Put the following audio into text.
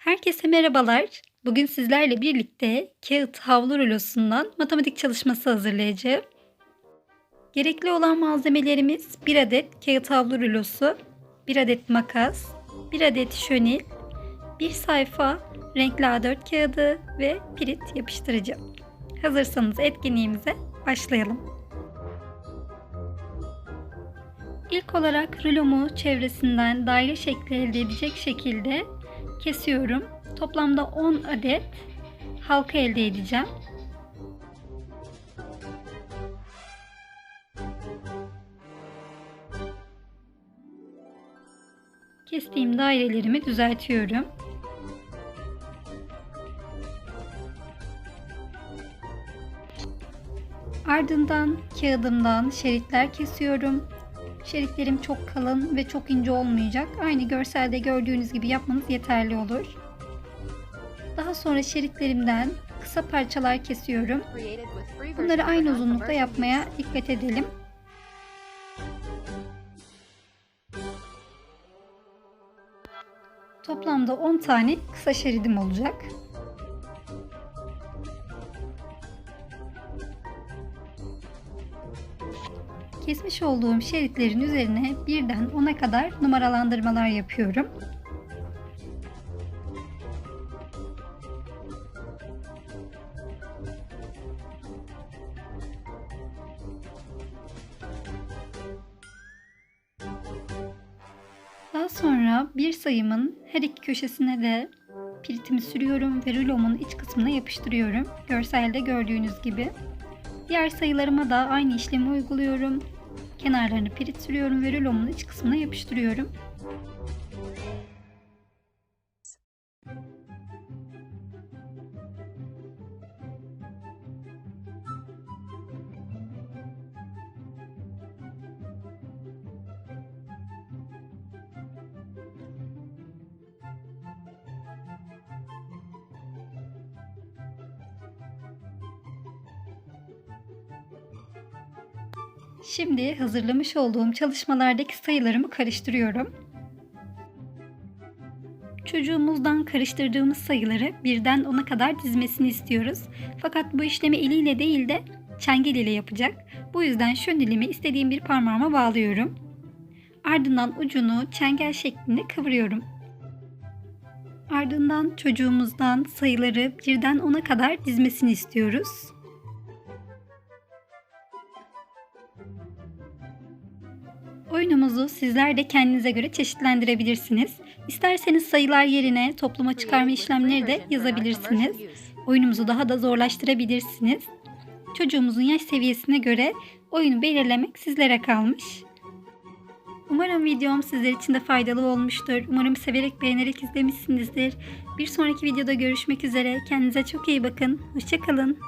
Herkese merhabalar. Bugün sizlerle birlikte kağıt havlu rulosundan matematik çalışması hazırlayacağım. Gerekli olan malzemelerimiz 1 adet kağıt havlu rulosu, 1 adet makas, 1 adet şönil, 1 sayfa renkli A4 kağıdı ve pirit yapıştırıcı. Hazırsanız etkinliğimize başlayalım. İlk olarak rulomu çevresinden daire şekli elde edecek şekilde kesiyorum. Toplamda 10 adet halka elde edeceğim. Kestiğim dairelerimi düzeltiyorum. Ardından kağıdımdan şeritler kesiyorum. Şeritlerim çok kalın ve çok ince olmayacak. Aynı görselde gördüğünüz gibi yapmanız yeterli olur. Daha sonra şeritlerimden kısa parçalar kesiyorum. Bunları aynı uzunlukta yapmaya dikkat edelim. Toplamda 10 tane kısa şeridim olacak. Kesmiş olduğum şeritlerin üzerine birden 10'a kadar numaralandırmalar yapıyorum. Daha sonra bir sayımın her iki köşesine de piritimi sürüyorum ve rulomun iç kısmına yapıştırıyorum. Görselde gördüğünüz gibi. Diğer sayılarıma da aynı işlemi uyguluyorum. Kenarlarını pirit sürüyorum ve rulomun iç kısmına yapıştırıyorum. Şimdi hazırlamış olduğum çalışmalardaki sayılarımı karıştırıyorum. Çocuğumuzdan karıştırdığımız sayıları birden 10'a kadar dizmesini istiyoruz. Fakat bu işlemi eliyle değil de çengel ile yapacak. Bu yüzden şönelimi istediğim bir parmağıma bağlıyorum. Ardından ucunu çengel şeklinde kıvırıyorum. Ardından çocuğumuzdan sayıları birden 10'a kadar dizmesini istiyoruz. Oyunumuzu sizler de kendinize göre çeşitlendirebilirsiniz. İsterseniz sayılar yerine topluma çıkarma işlemleri de yazabilirsiniz. Oyunumuzu daha da zorlaştırabilirsiniz. Çocuğumuzun yaş seviyesine göre oyunu belirlemek sizlere kalmış. Umarım videom sizler için de faydalı olmuştur. Umarım severek beğenerek izlemişsinizdir. Bir sonraki videoda görüşmek üzere. Kendinize çok iyi bakın. Hoşçakalın.